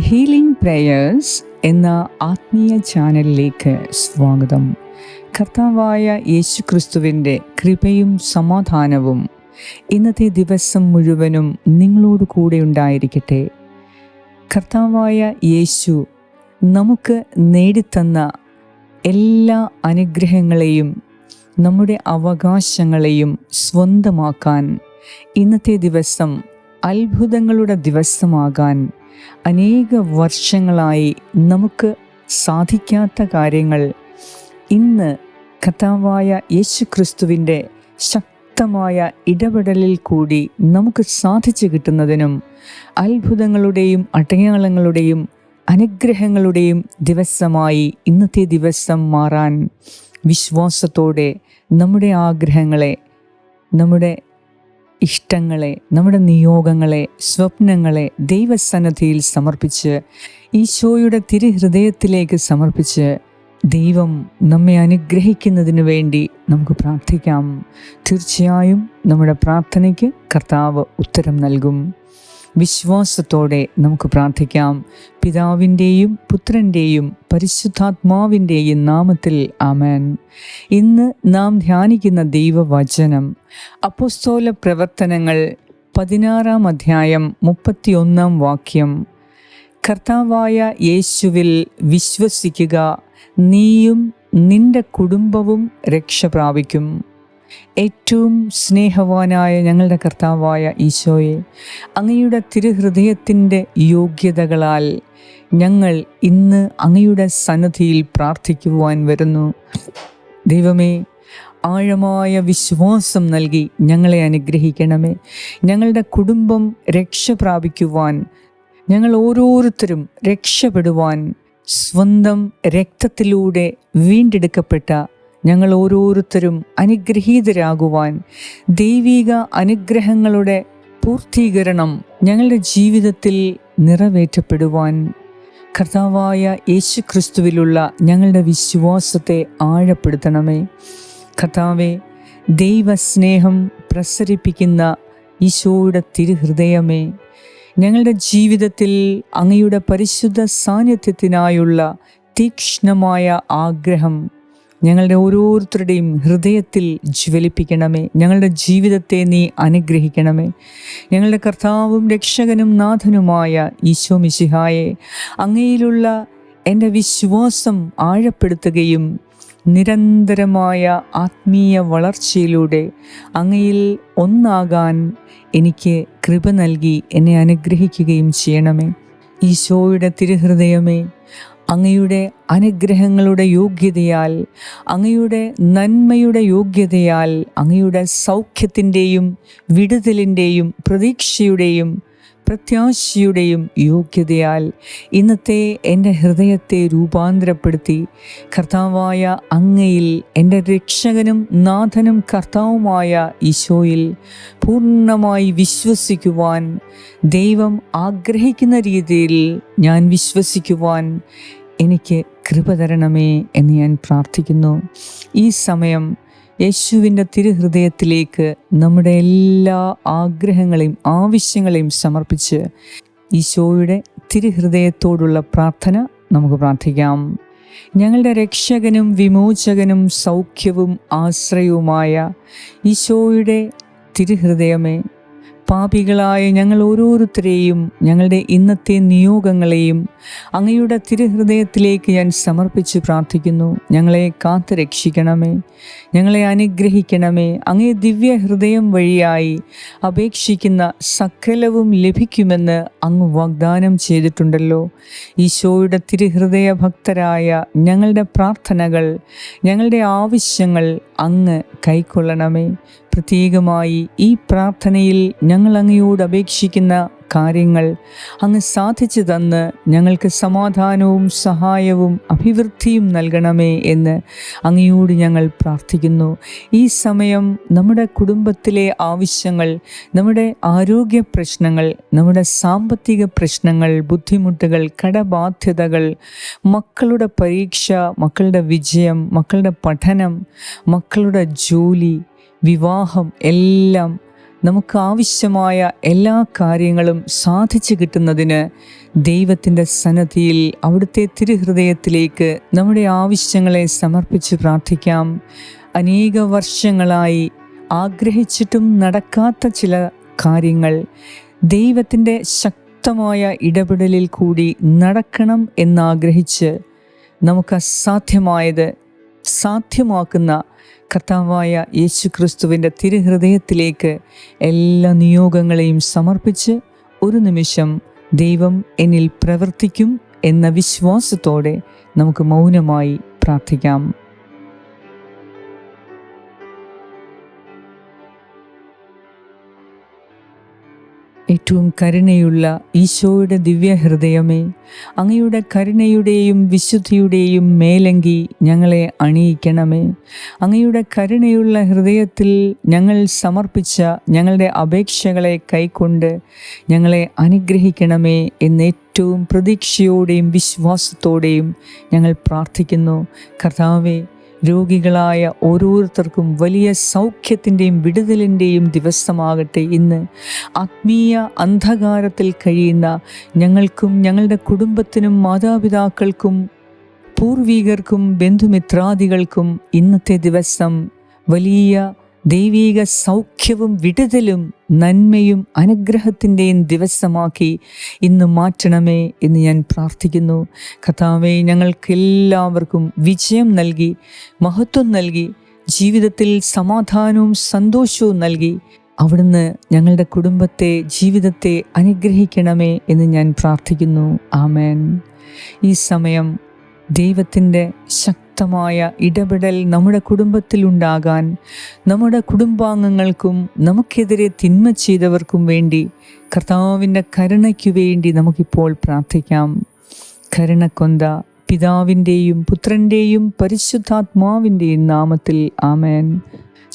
Healing prayers എന്ന ആത്മീയ ചാനലിലേക്ക് സ്വാഗതം. കർത്താവായ യേശു ക്രിസ്തുവിന്റെ കൃപയും സമാധാനവും ഇന്നത്തെ ദിവസം മുഴുവനും നിങ്ങളോട് കൂടെ ഉണ്ടായിരിക്കട്ടെ. കർത്താവായ യേശു നമുക്ക് നേടിത്തന്ന എല്ലാ അനുഗ്രഹങ്ങളെയും നമ്മുടെ അവകാശങ്ങളെയും സ്വന്തമാക്കാൻ ഇന്നത്തെ ദിവസം അത്ഭുതങ്ങളുടെ ദിവസമാകാൻ അനേക വർഷങ്ങളായി നമുക്ക് സാധിക്കാത്ത കാര്യങ്ങൾ ഇന്ന് കഥാവായ യേശു ക്രിസ്തുവിന്റെ ശക്തമായ ഇടപെടലിൽ കൂടി നമുക്ക് സാധിച്ചു കിട്ടുന്നതിനും അത്ഭുതങ്ങളുടെയും അടയാളങ്ങളുടെയും അനുഗ്രഹങ്ങളുടെയും ദിവസമായി ഇന്നത്തെ ദിവസം മാറാൻ വിശ്വാസത്തോടെ നമ്മുടെ ആഗ്രഹങ്ങളെ നമ്മുടെ ഇഷ്ടങ്ങളെ നമ്മുടെ നിയോഗങ്ങളെ സ്വപ്നങ്ങളെ ദൈവസന്നദ്ധിയിൽ സമർപ്പിച്ച് ഈശോയുടെ തിരുഹൃദയത്തിലേക്ക് സമർപ്പിച്ച് ദൈവം നമ്മെ അനുഗ്രഹിക്കുന്നതിന് വേണ്ടി നമുക്ക് പ്രാർത്ഥിക്കാം. തീർച്ചയായും നമ്മുടെ പ്രാർത്ഥനയ്ക്ക് കർത്താവ് ഉത്തരം നൽകും. വിശ്വാസത്തോടെ നമുക്ക് പ്രാർത്ഥിക്കാം. പിതാവിന്റെയും പുത്രന്റെയും പരിശുദ്ധാത്മാവിന്റെയും നാമത്തിൽ ആമേൻ. ഇന്ന് നാം ധ്യാനിക്കുന്ന ദൈവവചനം അപ്പോസ്തോല പ്രവർത്തനങ്ങൾ പതിനാറാം അധ്യായം മുപ്പത്തിയൊന്നാം വാക്യം. കർത്താവായ യേശുവിൽ വിശ്വസിക്കുക നീയും നിന്റെ കുടുംബവും രക്ഷ പ്രാപിക്കും. ഏറ്റവും സ്നേഹവാനായ ഞങ്ങളുടെ കർത്താവായ ഈശോയെ അങ്ങയുടെ തിരുഹൃദയത്തിന്റെ യോഗ്യതകളാൽ ഞങ്ങൾ ഇന്ന് അങ്ങയുടെ സന്നദ്ധിയിൽ പ്രാർത്ഥിക്കുവാൻ വരുന്നു. ദൈവമേ ആഴമായ വിശ്വാസം നൽകി ഞങ്ങളെ അനുഗ്രഹിക്കണമേ. ഞങ്ങളുടെ കുടുംബം രക്ഷ പ്രാപിക്കുവാൻ ഞങ്ങൾ ഓരോരുത്തരും രക്ഷപ്പെടുവാൻ സ്വന്തം രക്തത്തിലൂടെ വീണ്ടെടുക്കപ്പെട്ട ഞങ്ങൾ ഓരോരുത്തരും അനുഗ്രഹീതരാകുവാൻ ദൈവിക അനുഗ്രഹങ്ങളുടെ പൂർത്തീകരണം ഞങ്ങളുടെ ജീവിതത്തിൽ നിറവേറ്റപ്പെടുവാൻ കർത്താവായ യേശു ക്രിസ്തുവിലുള്ള ഞങ്ങളുടെ വിശ്വാസത്തെ ആഴപ്പെടുത്തണമേ. കർത്താവെ ദൈവസ്നേഹം പ്രസരിപ്പിക്കുന്ന ഈശോയുടെ തിരുഹൃദയമേ ഞങ്ങളുടെ ജീവിതത്തിൽ അങ്ങയുടെ പരിശുദ്ധ സാന്നിധ്യത്തിനായുള്ള തീക്ഷ്ണമായ ആഗ്രഹം ഞങ്ങളുടെ ഓരോരുത്തരുടെയും ഹൃദയത്തിൽ ജ്വലിപ്പിക്കണമേ. ഞങ്ങളുടെ ജീവിതത്തെ നീ അനുഗ്രഹിക്കണമേ. ഞങ്ങളുടെ കർത്താവും രക്ഷകനും നാഥനുമായ ഈശോ മിശിഹായെ അങ്ങയിലുള്ള എന്റെ വിശ്വാസം ആഴപ്പെടുത്തുകയും നിരന്തരമായ ആത്മീയ വളർച്ചയിലൂടെ അങ്ങയിൽ ഒന്നാകാൻ എനിക്ക് കൃപ നൽകി എന്നെ അനുഗ്രഹിക്കുകയും ചെയ്യണമേ. ഈശോയുടെ തിരുഹൃദയമേ അങ്ങയുടെ അനുഗ്രഹങ്ങളുടെ യോഗ്യതയാൽ അങ്ങയുടെ നന്മയുടെ യോഗ്യതയാൽ അങ്ങയുടെ സൗഖ്യത്തിന്റെയും വിടുതലിന്റെയും പ്രതീക്ഷയുടെയും പ്രത്യാശയുടെയും യോഗ്യതയാൽ ഇന്നത്തെ എന്റെ ഹൃദയത്തെ രൂപാന്തരപ്പെടുത്തി കർത്താവായ അങ്ങയിൽ എന്റെ രക്ഷകനും നാഥനും കർത്താവുമായ ഈശോയിൽ പൂർണമായി വിശ്വസിക്കുവാൻ ദൈവം ആഗ്രഹിക്കുന്ന രീതിയിൽ ഞാൻ വിശ്വസിക്കുവാൻ എനിക്ക് കൃപ തരണമേ എന്ന് ഞാൻ പ്രാർത്ഥിക്കുന്നു. ഈ സമയം യേശുവിന്റെ തിരുഹൃദയത്തിലേക്ക് നമ്മുടെ എല്ലാ ആഗ്രഹങ്ങളെയും ആവശ്യങ്ങളെയും സമർപ്പിച്ച് ഈശോയുടെ തിരുഹൃദയത്തോടുള്ള പ്രാർത്ഥന നമുക്ക് പ്രാർത്ഥിക്കാം. ഞങ്ങളുടെ രക്ഷകനും വിമോചകനും സൗഖ്യവും ആശ്രയവുമായ ഈശോയുടെ തിരുഹൃദയമേ പാപികളായ ഞങ്ങൾ ഓരോരുത്തരെയും ഞങ്ങളുടെ ഇന്നത്തെ നിയോഗങ്ങളെയും അങ്ങയുടെ തിരുഹൃദയത്തിലേക്ക് ഞാൻ സമർപ്പിച്ച് പ്രാർത്ഥിക്കുന്നു. ഞങ്ങളെ കാത്തു രക്ഷിക്കണമേ. ഞങ്ങളെ അനുഗ്രഹിക്കണമേ. അങ്ങേ ദിവ്യ ഹൃദയം വഴിയായി അപേക്ഷിക്കുന്ന സകലവും ലഭിക്കുമെന്ന് അങ്ങ് വാഗ്ദാനം ചെയ്തിട്ടുണ്ടല്ലോ. ഈശോയുടെ തിരുഹൃദയ ഭക്തരായ ഞങ്ങളുടെ പ്രാർത്ഥനകൾ ഞങ്ങളുടെ ആവശ്യങ്ങൾ അങ്ങ് കൈക്കൊള്ളണമേ. പ്രത്യേകമായി ഈ പ്രാർത്ഥനയിൽ ഞങ്ങൾ അങ്ങയോട് അപേക്ഷിക്കുന്ന കാര്യങ്ങൾ അങ്ങ് സാധിച്ചു തന്ന് ഞങ്ങൾക്ക് സമാധാനവും സഹായവും അഭിവൃദ്ധിയും നൽകണമേ എന്ന് അങ്ങയോട് ഞങ്ങൾ പ്രാർത്ഥിക്കുന്നു. ഈ സമയം നമ്മുടെ കുടുംബത്തിലെ ആവശ്യങ്ങൾ നമ്മുടെ ആരോഗ്യ പ്രശ്നങ്ങൾ നമ്മുടെ സാമ്പത്തിക പ്രശ്നങ്ങൾ ബുദ്ധിമുട്ടുകൾ കടബാധ്യതകൾ മക്കളുടെ പരീക്ഷ മക്കളുടെ വിജയം മക്കളുടെ പഠനം മക്കളുടെ ജോലി വിവാഹം എല്ലാം നമുക്ക് ആവശ്യമായ എല്ലാ കാര്യങ്ങളും സാധിച്ചു കിട്ടുന്നതിന് ദൈവത്തിന്റെ സന്നദ്ധിയിൽ അവിടുത്തെ തിരുഹൃദയത്തിലേക്ക് നമ്മുടെ ആവശ്യങ്ങളെ സമർപ്പിച്ച് പ്രാർത്ഥിക്കാം. അനേക വർഷങ്ങളായി ആഗ്രഹിച്ചിട്ടും നടക്കാത്ത ചില കാര്യങ്ങൾ ദൈവത്തിന്റെ ശക്തമായ ഇടപെടലിൽ കൂടി നടക്കണം എന്നാഗ്രഹിച്ച് നമുക്ക് അസാധ്യമായത് സാധ്യമാക്കുന്ന കർത്താവായ യേശു ക്രിസ്തുവിന്റെ തിരുഹൃദയത്തിലേക്ക് എല്ലാ നിയോഗങ്ങളെയും സമർപ്പിച്ച് ഒരു നിമിഷം ദൈവം എന്നിൽ പ്രവർത്തിക്കും എന്ന വിശ്വാസത്തോടെ നമുക്ക് മൗനമായി പ്രാർത്ഥിക്കാം. ഏറ്റവും കരുണയുള്ള ഈശോയുടെ ദിവ്യഹൃദയമേ അങ്ങയുടെ കരുണയുടെയും വിശുദ്ധിയുടെയും മേലങ്കി ഞങ്ങളെ അണിയിക്കണമേ. അങ്ങയുടെ കരുണയുള്ള ഹൃദയത്തിൽ ഞങ്ങൾ സമർപ്പിച്ച ഞങ്ങളുടെ അപേക്ഷകളെ കൈക്കൊണ്ട് ഞങ്ങളെ അനുഗ്രഹിക്കണമേ എന്ന് ഏറ്റവും പ്രതീക്ഷയോടെയും വിശ്വാസത്തോടെയും ഞങ്ങൾ പ്രാർത്ഥിക്കുന്നു. കർത്താവേ രോഗികളായ ഓരോരുത്തർക്കും വലിയ സൗഖ്യത്തിന്റെയും വിടുതലിന്റെയും ദിവസമാകട്ടെ ഇന്ന്. ആത്മീയ അന്ധകാരത്തിൽ കഴിയുന്ന ഞങ്ങൾക്കും ഞങ്ങളുടെ കുടുംബത്തിനും മാതാപിതാക്കൾക്കും പൂർവീകർക്കും ബന്ധുമിത്രാദികൾക്കും ഇന്നത്തെ ദിവസം വലിയ ദൈവീക സൗഖ്യവും വിടുതലും നന്മയും അനുഗ്രഹത്തിന്റെയും ദിവസമാക്കി ഇന്ന് മാറ്റണമേ എന്ന് ഞാൻ പ്രാർത്ഥിക്കുന്നു. കഥാവെ ഞങ്ങൾക്കെല്ലാവർക്കും വിജയം നൽകി മഹത്വം നൽകി ജീവിതത്തിൽ സമാധാനവും സന്തോഷവും നൽകി അവിടുന്ന് ഞങ്ങളുടെ കുടുംബത്തെ ജീവിതത്തെ അനുഗ്രഹിക്കണമേ എന്ന് ഞാൻ പ്രാർത്ഥിക്കുന്നു. ആമേൻ. ഈ സമയം ദൈവത്തിന്റെ ശക്തമായ ഇടപെടൽ നമ്മുടെ കുടുംബത്തിൽ കുടുംബത്തിലുണ്ടാകാൻ നമ്മുടെ കുടുംബാംഗങ്ങൾക്കും നമുക്കെതിരെ തിന്മ ചെയ്തവർക്കും വേണ്ടി കർത്താവിന്റെ കരുണയ്ക്കു വേണ്ടി നമുക്കിപ്പോൾ പ്രാർത്ഥിക്കാം. കരുണക്കൊന്ത പിതാവിന്റെയും പുത്രന്റെയും പരിശുദ്ധാത്മാവിന്റെയും നാമത്തിൽ ആമേൻ.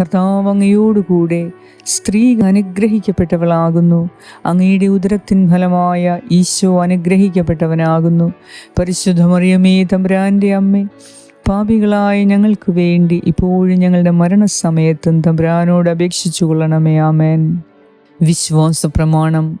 കർത്താവ് അങ്ങയോടുകൂടെ സ്ത്രീ അനുഗ്രഹിക്കപ്പെട്ടവളാകുന്നു. അങ്ങയുടെ ഉദരത്തിൻ ഫലമായ ഈശോ അനുഗ്രഹിക്കപ്പെട്ടവനാകുന്നു. പരിശുദ്ധമറിയമേ തമ്പുരാന്റെ അമ്മേ പാപികളായ ഞങ്ങൾക്ക് വേണ്ടി ഇപ്പോഴും ഞങ്ങളുടെ മരണസമയത്തും തമ്പുരാനോട് അപേക്ഷിച്ചു കൊള്ളണമേ ആമേൻ. വിശ്വാസ പ്രമാണം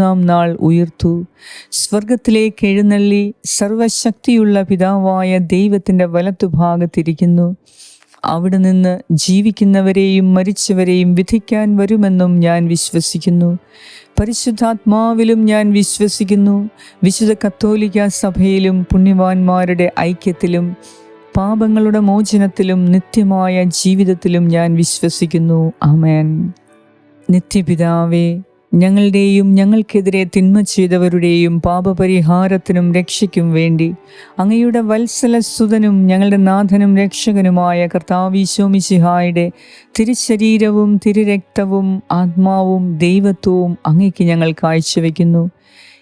നാൾ ഉയർത്തു. സ്വർഗത്തിലേക്ക് എഴുന്നള്ളി സർവശക്തിയുള്ള പിതാവായ ദൈവത്തിന്റെ വലത്തുഭാഗത്തിരിക്കുന്നു. അവിടെ നിന്ന് ജീവിക്കുന്നവരെയും മരിച്ചവരെയും വിധിക്കാൻ വരുമെന്നും ഞാൻ വിശ്വസിക്കുന്നു. പരിശുദ്ധാത്മാവിലും ഞാൻ വിശ്വസിക്കുന്നു. വിശുദ്ധ കത്തോലിക്ക സഭയിലും പുണ്യവാന്മാരുടെ ഐക്യത്തിലും പാപങ്ങളുടെ മോചനത്തിലും നിത്യമായ ജീവിതത്തിലും ഞാൻ വിശ്വസിക്കുന്നു. അമേൻ നിത്യപിതാവേ ഞങ്ങളുടെയും ഞങ്ങൾക്കെതിരെ തിന്മ ചെയ്തവരുടെയും പാപപരിഹാരത്തിനും രക്ഷയ്ക്കും വേണ്ടി അങ്ങയുടെ വത്സലസുതനും ഞങ്ങളുടെ നാഥനും രക്ഷകനുമായ കർത്താവീശോമിശിഹായുടെ തിരുശരീരവും തിരുരക്തവും ആത്മാവും ദൈവത്വവും അങ്ങയ്ക്ക് ഞങ്ങൾ കാഴ്ചവെക്കുന്നു.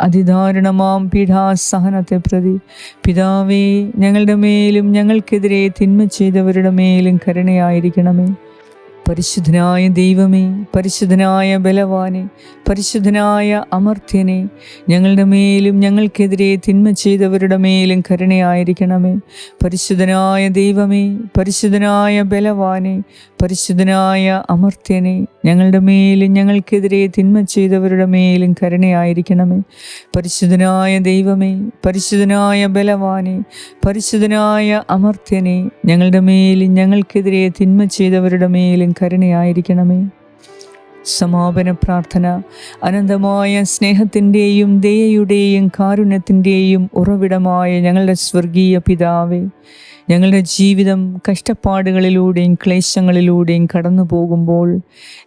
അതിദാരുണമാം പീഠാസഹനത്തെ പ്രതി. പിതാവേ ഞങ്ങളുടെ മേലും ഞങ്ങൾക്കെതിരെ തിന്മ ചെയ്തവരുടെ മേലും കരുണയായിരിക്കണമേ. പരിശുദ്ധനായ ദൈവമേ പരിശുദ്ധനായ ബലവാനെ പരിശുദ്ധനായ അമർത്യനെ ഞങ്ങളുടെ മേലും ഞങ്ങൾക്കെതിരെ തിന്മ ചെയ്തവരുടെ മേലും കരുണയായിരിക്കണമേ. പരിശുദ്ധനായ ദൈവമേ പരിശുദ്ധനായ ബലവാനെ പരിശുദ്ധനായ അമർത്യനെ ഞങ്ങളുടെ മേലും ഞങ്ങൾക്കെതിരെ തിന്മ ചെയ്തവരുടെ മേലും കരുണയായിരിക്കണമേ. പരിശുദ്ധനായ ദൈവമേ പരിശുദ്ധനായ ബലവാനെ പരിശുദ്ധനായ അമർത്യനെ ഞങ്ങളുടെ മേലും ഞങ്ങൾക്കെതിരെ തിന്മ ചെയ്തവരുടെ മേലും കരുണയായിരിക്കണമേ. സമാപന പ്രാർത്ഥന. അനന്തമായ സ്നേഹത്തിന്റെയും ദയയുടെയും കാരുണ്യത്തിന്റെയും ഉറവിടമായ ഞങ്ങളുടെ സ്വർഗീയ പിതാവേ ഞങ്ങളുടെ ജീവിതം കഷ്ടപ്പാടുകളിലൂടെയും ക്ലേശങ്ങളിലൂടെയും കടന്നു പോകുമ്പോൾ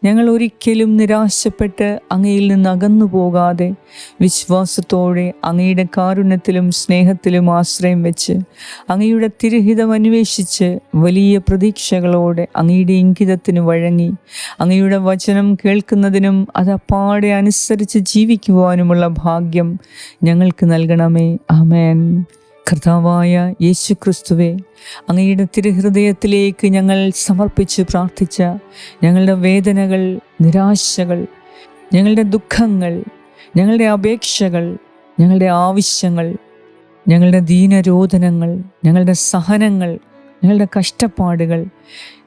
ഞങ്ങൾ ഒരിക്കലും നിരാശപ്പെട്ട് അങ്ങയിൽ നിന്ന് അകന്നു പോകാതെ വിശ്വാസത്തോടെ അങ്ങയുടെ കാരുണ്യത്തിലും സ്നേഹത്തിലും ആശ്രയം വെച്ച് അങ്ങയുടെ തിരുഹിതം അന്വേഷിച്ച് വലിയ പ്രതീക്ഷകളോടെ അങ്ങയുടെ ഇംഗിതത്തിന് വഴങ്ങി അങ്ങയുടെ വചനം കേൾക്കുന്നതിനും അത് അപ്പാടെ അനുസരിച്ച് ജീവിക്കുവാനുമുള്ള ഭാഗ്യം ഞങ്ങൾക്ക് നൽകണമേ. ആമേൻ. കർത്താവായ യേശു ക്രിസ്തുവെ അങ്ങയുടെ തിരുഹൃദയത്തിലേക്ക് ഞങ്ങൾ സമർപ്പിച്ച് പ്രാർത്ഥിച്ച ഞങ്ങളുടെ വേദനകൾ നിരാശകൾ ഞങ്ങളുടെ ദുഃഖങ്ങൾ ഞങ്ങളുടെ അപേക്ഷകൾ ഞങ്ങളുടെ ആവശ്യങ്ങൾ ഞങ്ങളുടെ ദീനരോധനങ്ങൾ ഞങ്ങളുടെ സഹനങ്ങൾ ഞങ്ങളുടെ കഷ്ടപ്പാടുകൾ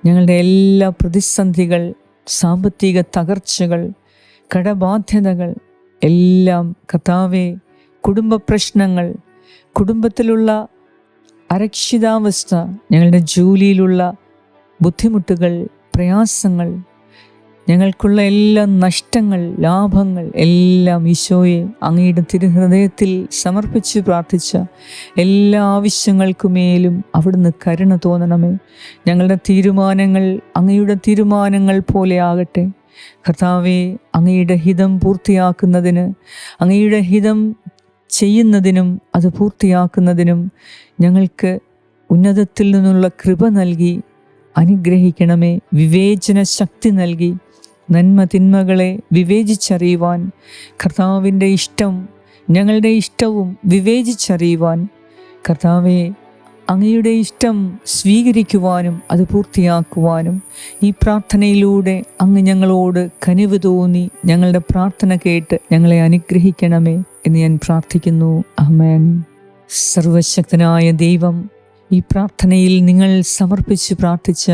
ഞങ്ങളുടെ എല്ലാ പ്രതിസന്ധികൾ സാമ്പത്തിക തകർച്ചകൾ കടബാധ്യതകൾ എല്ലാം കർത്താവെ കുടുംബ പ്രശ്നങ്ങൾ കുടുംബത്തിലുള്ള അരക്ഷിതാവസ്ഥ ഞങ്ങളുടെ ജോലിയിലുള്ള ബുദ്ധിമുട്ടുകൾ പ്രയാസങ്ങൾ ഞങ്ങൾക്കുള്ള എല്ലാ നഷ്ടങ്ങൾ ലാഭങ്ങൾ എല്ലാം ഈശോയെ അങ്ങയുടെ തിരുഹൃദയത്തിൽ സമർപ്പിച്ച് പ്രാർത്ഥിച്ച എല്ലാ ആവശ്യങ്ങൾക്കുമേലും അവിടുന്ന് കരുണ തോന്നണമേ. ഞങ്ങളുടെ തീരുമാനങ്ങൾ അങ്ങയുടെ തീരുമാനങ്ങൾ പോലെ ആകട്ടെ. കർത്താവെ അങ്ങയുടെ ഹിതം പൂർത്തിയാക്കുന്നതിന് അങ്ങയുടെ ഹിതം ചെയ്യുന്നതിനും അത് പൂർത്തിയാക്കുന്നതിനും ഞങ്ങൾക്ക് ഉന്നതത്തിൽ നിന്നുള്ള കൃപ നൽകി അനുഗ്രഹിക്കണമേ വിവേചന ശക്തി നൽകി നന്മ തിന്മകളെ വിവേചിച്ചറിയുവാൻ കർത്താവിന്റെ ഇഷ്ടം ഞങ്ങളുടെ ഇഷ്ടവും വിവേചിച്ചറിയുവാൻ കർത്താവെ അങ്ങയുടെ ഇഷ്ടം സ്വീകരിക്കുവാനും അത് പൂർത്തിയാക്കുവാനും ഈ പ്രാർത്ഥനയിലൂടെ അങ്ങ് ഞങ്ങളോട് കനിവ് തോന്നി ഞങ്ങളുടെ പ്രാർത്ഥന കേട്ട് ഞങ്ങളെ അനുഗ്രഹിക്കണമേ. എന്ന് ഞാൻ പ്രാർത്ഥിക്കുന്നു. അമേൻ സർവശക്തനായ ദൈവം ഈ പ്രാർത്ഥനയിൽ നിങ്ങൾ സമർപ്പിച്ച് പ്രാർത്ഥിച്ച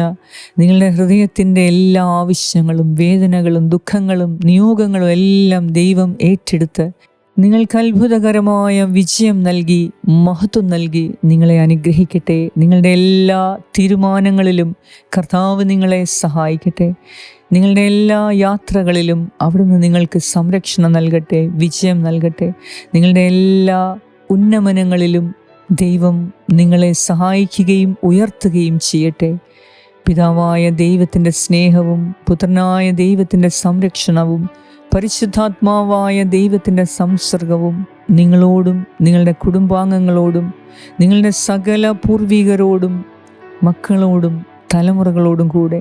നിങ്ങളുടെ ഹൃദയത്തിന്റെ എല്ലാ ആവശ്യങ്ങളും വേദനകളും ദുഃഖങ്ങളും നിയോഗങ്ങളും എല്ലാം ദൈവം ഏറ്റെടുത്ത് നിങ്ങൾക്ക് അത്ഭുതകരമായ വിജയം നൽകി മഹത്വം നൽകി നിങ്ങളെ അനുഗ്രഹിക്കട്ടെ. നിങ്ങളുടെ എല്ലാ തീരുമാനങ്ങളിലും കർത്താവ് നിങ്ങളെ സഹായിക്കട്ടെ. നിങ്ങളുടെ എല്ലാ യാത്രകളിലും അവിടുന്ന് നിങ്ങൾക്ക് സംരക്ഷണം നൽകട്ടെ വിജയം നൽകട്ടെ. നിങ്ങളുടെ എല്ലാ ഉന്നമനങ്ങളിലും ദൈവം നിങ്ങളെ സഹായിക്കുകയും ഉയർത്തുകയും ചെയ്യട്ടെ. പിതാവായ ദൈവത്തിന്റെ സ്നേഹവും പുത്രനായ ദൈവത്തിന്റെ സംരക്ഷണവും പരിശുദ്ധാത്മാവായ ദൈവത്തിന്റെ സംസർഗവും നിങ്ങളോടും നിങ്ങളുടെ കുടുംബാംഗങ്ങളോടും നിങ്ങളുടെ സകല പൂർവികരോടും മക്കളോടും തലമുറകളോടും കൂടെ